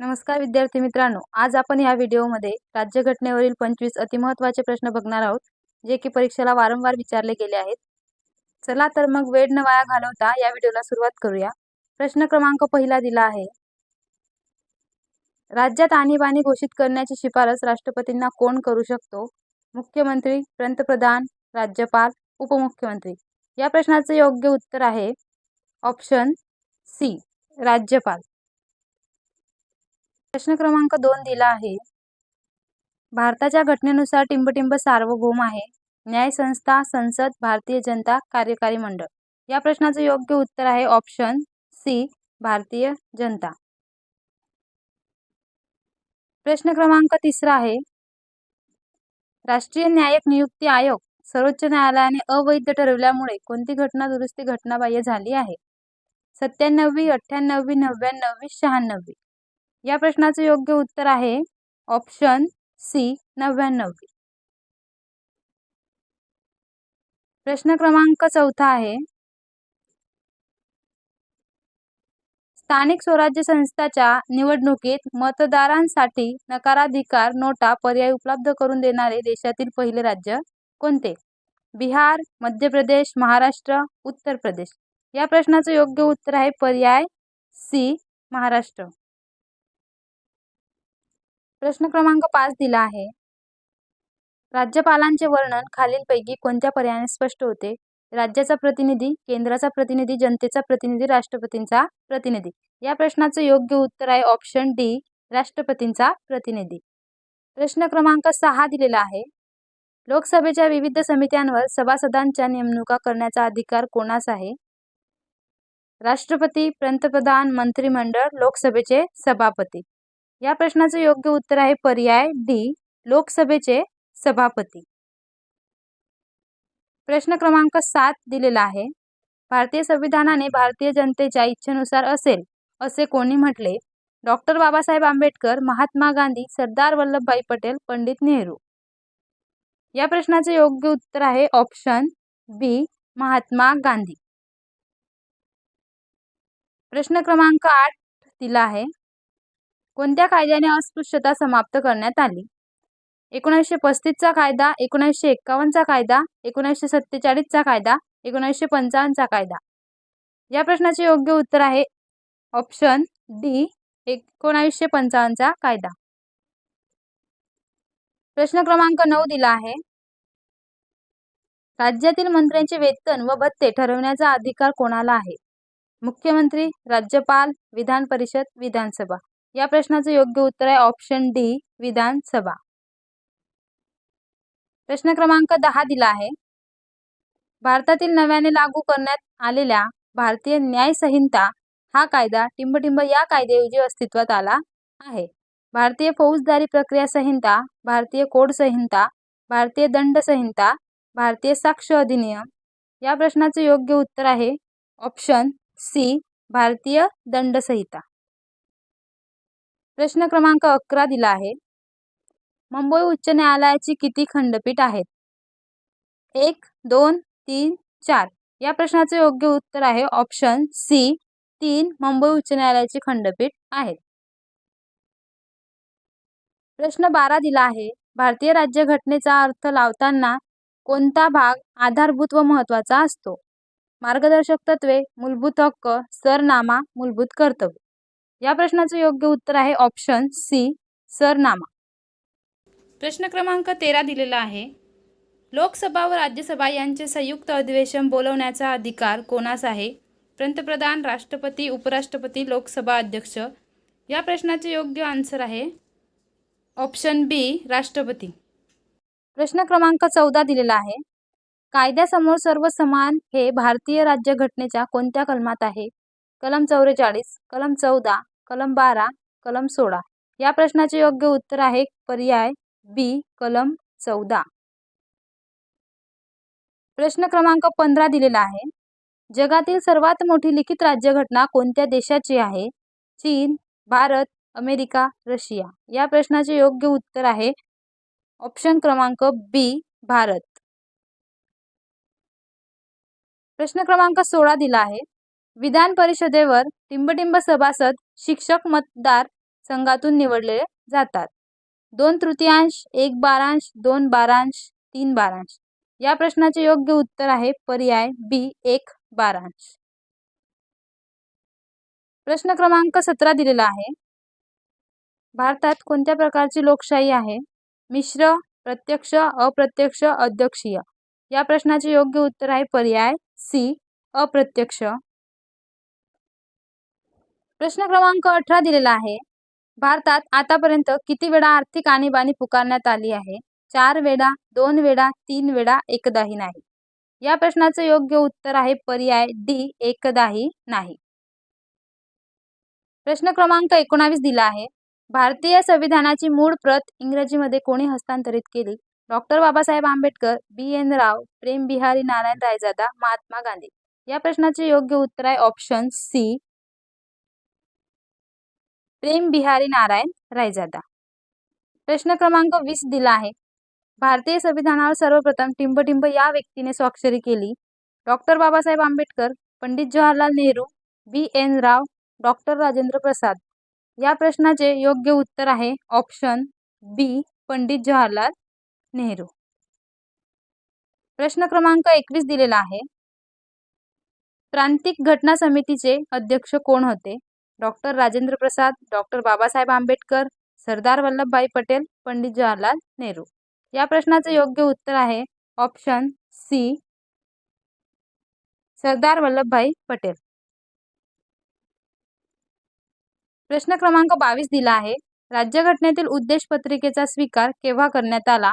नमस्कार विद्यार्थी मित्रांनो आज आपण या व्हिडिओमध्ये राज्यघटनेवरील पंचवीस अतिमहत्वाचे प्रश्न बघणार आहोत जे की परीक्षेला वारंवार विचारले गेले आहेत. चला तर मग वेळ न वाया घालवता या व्हिडिओला सुरुवात करूया. प्रश्न क्रमांक पहिला दिला आहे. राज्यात आणीबाणी घोषित करण्याची शिफारस राष्ट्रपतींना कोण करू शकतो? मुख्यमंत्री पंतप्रधान राज्यपाल उपमुख्यमंत्री. या प्रश्नाचे योग्य उत्तर आहे ऑप्शन सी राज्यपाल. प्रश्न क्रमांक दोन दिला आहे. भारताच्या घटनेनुसार टिंबटिंब सार्वभौम आहे. न्याय संस्था संसद भारतीय जनता कार्यकारी मंडळ. या प्रश्नाचं योग्य उत्तर आहे ऑप्शन सी भारतीय जनता. प्रश्न क्रमांक तिसरा आहे. राष्ट्रीय न्यायिक नियुक्ती आयोग सर्वोच्च न्यायालयाने अवैध ठरवल्यामुळे कोणती घटना दुरुस्ती घटनाबाह्य झाली आहे? सत्त्याण्णवी अठ्ठ्याण्णवी नव्याण्णवी शहाण्णवी. या प्रश्नाचं योग्य उत्तर आहे ऑप्शन सी नव्याण्णव. प्रश्न क्रमांक चौथा आहे. स्थानिक स्वराज्य संस्थाच्या निवडणुकीत मतदारांसाठी नकाराधिकार नोटा पर्याय उपलब्ध करून देणारे देशातील पहिले राज्य कोणते? बिहार मध्य प्रदेश महाराष्ट्र उत्तर प्रदेश. या प्रश्नाचं योग्य उत्तर आहे पर्याय सी महाराष्ट्र. प्रश्न क्रमांक पाच दिला आहे. राज्यपालांचे वर्णन खालीलपैकी कोणत्या पर्यायाने स्पष्ट होते? राज्याचा प्रतिनिधी केंद्राचा प्रतिनिधी जनतेचा प्रतिनिधी राष्ट्रपतींचा प्रतिनिधी? या प्रश्नाचं योग्य उत्तर आहे ऑप्शन डी राष्ट्रपतींचा प्रतिनिधी. प्रश्न क्रमांक सहा दिलेला आहे. लोकसभेच्या विविध समित्यांवर सभासदांच्या नेमणुका करण्याचा अधिकार कोणास आहे? राष्ट्रपती पंतप्रधान मंत्रिमंडळ लोकसभेचे सभापती. या प्रश्नाचं योग्य उत्तर आहे पर्याय डी लोकसभेचे सभापती. प्रश्न क्रमांक सात दिलेला आहे. भारतीय संविधानाने भारतीय जनतेच्या इच्छेनुसार असेल असे कोणी म्हटले? डॉक्टर बाबासाहेब आंबेडकर महात्मा गांधी सरदार वल्लभभाई पटेल पंडित नेहरू. या प्रश्नाचे योग्य उत्तर आहे ऑप्शन बी महात्मा गांधी. प्रश्न क्रमांक आठ दिला आहे. कोणत्या कायद्याने अस्पृश्यता समाप्त करण्यात आली? एकोणीसशे पस्तीसचा कायदा एकोणीसशे एक्कावन्नचा कायदा एकोणीसशे सत्तेचाळीसचा कायदा एकोणीसशे पंचावन्नचा कायदा. या प्रश्नाचे योग्य उत्तर आहे ऑप्शन डी एकोणावीसशे पंचावन्नचा कायदा. प्रश्न क्रमांक नऊ दिला आहे. राज्यातील मंत्र्यांचे वेतन व भत्ते ठरवण्याचा अधिकार कोणाला आहे? मुख्यमंत्री राज्यपाल विधान परिषद विधानसभा. या प्रश्नाचं योग्य उत्तर आहे ऑप्शन डी विधानसभा. प्रश्न क्रमांक दहा दिला आहे. भारतातील नव्याने लागू करण्यात आलेल्या भारतीय न्याय संहिता हा कायदा टिंबटिंब या कायद्याऐवजी अस्तित्वात आला आहे. भारतीय फौजदारी प्रक्रिया संहिता भारतीय कोड संहिता भारतीय दंड संहिता भारतीय साक्ष अधिनियम या प्रश्नाचं योग्य उत्तर आहे ऑप्शन सी भारतीय दंड संहिता. प्रश्न क्रमांक अकरा दिला आहे. मुंबई उच्च न्यायालयाची किती खंडपीठ आहेत? एक दोन तीन चार. या प्रश्नाचे योग्य उत्तर आहे ऑप्शन सी तीन मुंबई उच्च न्यायालयाची खंडपीठ आहेत. प्रश्न बारा दिला आहे. भारतीय राज्यघटनेचा अर्थ लावताना कोणता भाग आधारभूत व महत्त्वाचा असतो? मार्गदर्शक तत्वे मूलभूत हक्क सरनामा मूलभूत कर्तव्य. या प्रश्नाचं योग्य उत्तर आहे ऑप्शन सी सरनामा. प्रश्न क्रमांक तेरा दिलेला आहे. लोकसभा व राज्यसभा यांचे संयुक्त अधिवेशन बोलवण्याचा अधिकार कोणास आहे? पंतप्रधान राष्ट्रपती उपराष्ट्रपती लोकसभा अध्यक्ष. या प्रश्नाचे योग्य आन्सर आहे ऑप्शन बी राष्ट्रपती. प्रश्न क्रमांक चौदा दिलेला आहे. कायद्यासमोर सर्व समान हे भारतीय राज्यघटनेच्या कोणत्या कलमात आहे? कलम चौवेचाळीस कलम चौदा कलम बारा कलम सोळा. या प्रश्नाचे योग्य उत्तर आहे पर्याय बी कलम चौदा. प्रश्न क्रमांक पंधरा दिलेला आहे. जगातील सर्वात मोठी लिखित राज्यघटना कोणत्या देशाची आहे? चीन भारत अमेरिका रशिया. या प्रश्नाचे योग्य उत्तर आहे ऑप्शन क्रमांक बी भारत. प्रश्न क्रमांक सोळा दिला आहे. विधान परिषदेवर टिंबटिंब सभासद शिक्षक मतदार संघातून निवडले जातात. दोन तृतीयांश एक बारांश दोन बारांश तीन बारांश. या प्रश्नाचे योग्य उत्तर आहे पर्याय बी एक बारांश. प्रश्न क्रमांक सतरा दिलेला आहे. भारतात कोणत्या प्रकारची लोकशाही आहे? मिश्र प्रत्यक्ष अप्रत्यक्ष अध्यक्षीय. या प्रश्नाचे योग्य उत्तर आहे पर्याय सी अप्रत्यक्ष. प्रश्न क्रमांक अठरा दिलेला आहे. भारतात आतापर्यंत किती वेळा आर्थिक आणीबाणी पुकारण्यात आली आहे? चार वेळा दोन वेळा तीन वेळा एकदाही नाही. या प्रश्नाचं योग्य उत्तर आहे पर्याय डी एकदाही नाही. प्रश्न क्रमांक एकोणावीस दिला आहे. भारतीय संविधानाची मूळ प्रत इंग्रजीमध्ये कोणी हस्तांतरित केली? डॉक्टर बाबासाहेब आंबेडकर बी. एन. राव प्रेम बिहारी नारायण रायजादा महात्मा गांधी. या प्रश्नाचे योग्य उत्तर आहे ऑप्शन सी प्रेम बिहारी नारायण रायजादा. प्रश्न क्रमांक वीस दिला आहे. भारतीय संविधानावर सर्वप्रथम टिंबटिंब या व्यक्तीने स्वाक्षरी केली. डॉक्टर बाबासाहेब आंबेडकर पंडित जवाहरलाल नेहरू बी एन. राव डॉक्टर राजेंद्र प्रसाद. या प्रश्नाचे योग्य उत्तर आहे ऑप्शन बी पंडित जवाहरलाल नेहरू. प्रश्न क्रमांक एकवीस दिलेला आहे. प्रांतिक घटना समितीचे अध्यक्ष कोण होते? Doctor Rajendra Prasad doctor Babasaheb Ambedkar Sardar Vallabhbhai Patel Pandit Jawaharlal Nehru. या प्रश्नाचं योग्य उत्तर आहे ऑप्शन सी सरदार वल्लभभाई पटेल. प्रश्न क्रमांक बावीस दिला आहे. राज्यघटनेतील उद्देश पत्रिकेचा स्वीकार केव्हा करण्यात आला?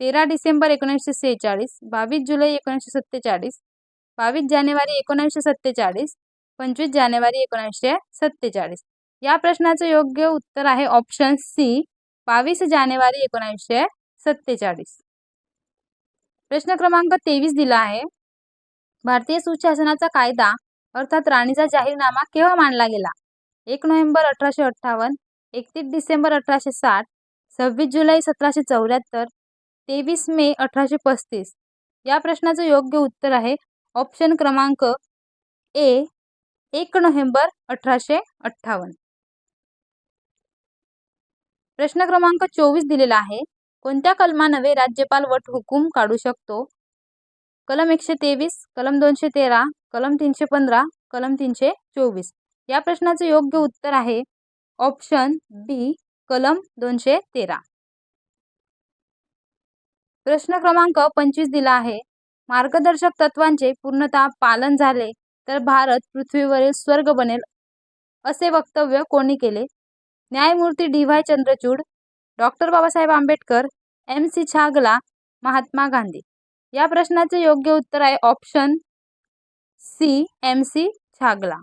तेरा डिसेंबर एकोणीसशे सेहेचाळीस बावीस जुलै एकोणीसशे सत्तेचाळीस बावीस जानेवारी एकोणीसशे सत्तेचाळीस पंचवीस जानेवारी एकोणीसशे सत्तेचाळीस. या प्रश्नाचं योग्य उत्तर आहे ऑप्शन सी बावीस जानेवारी एकोणीसशे सत्तेचाळीस. प्रश्न क्रमांक तेवीस दिला आहे. भारतीय सुशासनाचा कायदा अर्थात राणीचा जाहीरनामा केव्हा मांडला गेला? एक नोव्हेंबर अठराशे अठ्ठावन्न एकतीस डिसेंबर अठराशे साठ सव्वीस जुलै सतराशे चौऱ्याहत्तर तेवीस मे अठराशे पस्तीस. या प्रश्नाचं योग्य उत्तर आहे ऑप्शन क्रमांक ए एक नोव्हेंबर अठराशे अठ्ठावन्न. प्रश्न क्रमांक चोवीस दिलेला आहे. कोणत्या कलमानवे राज्यपाल वट हुकूम काढू शकतो? कलम एकशे तेवीस कलम दोनशे तेरा कलम तीनशे पंधरा कलम तीनशे चोवीस. या प्रश्नाचं योग्य उत्तर आहे ऑप्शन बी कलम दोनशे तेरा. प्रश्न क्रमांक पंचवीस दिला आहे. मार्गदर्शक तत्वांचे पूर्णतः पालन झाले तर भारत पृथ्वीवरील स्वर्ग बनेल असे वक्तव्य कोणी केले? न्यायमूर्ती D Y Chandrachud doctor Babasaheb Ambedkar M C Chagla Mahatma Gandhi. या प्रश्नाचे योग्य उत्तर आहे option C M C Chagla.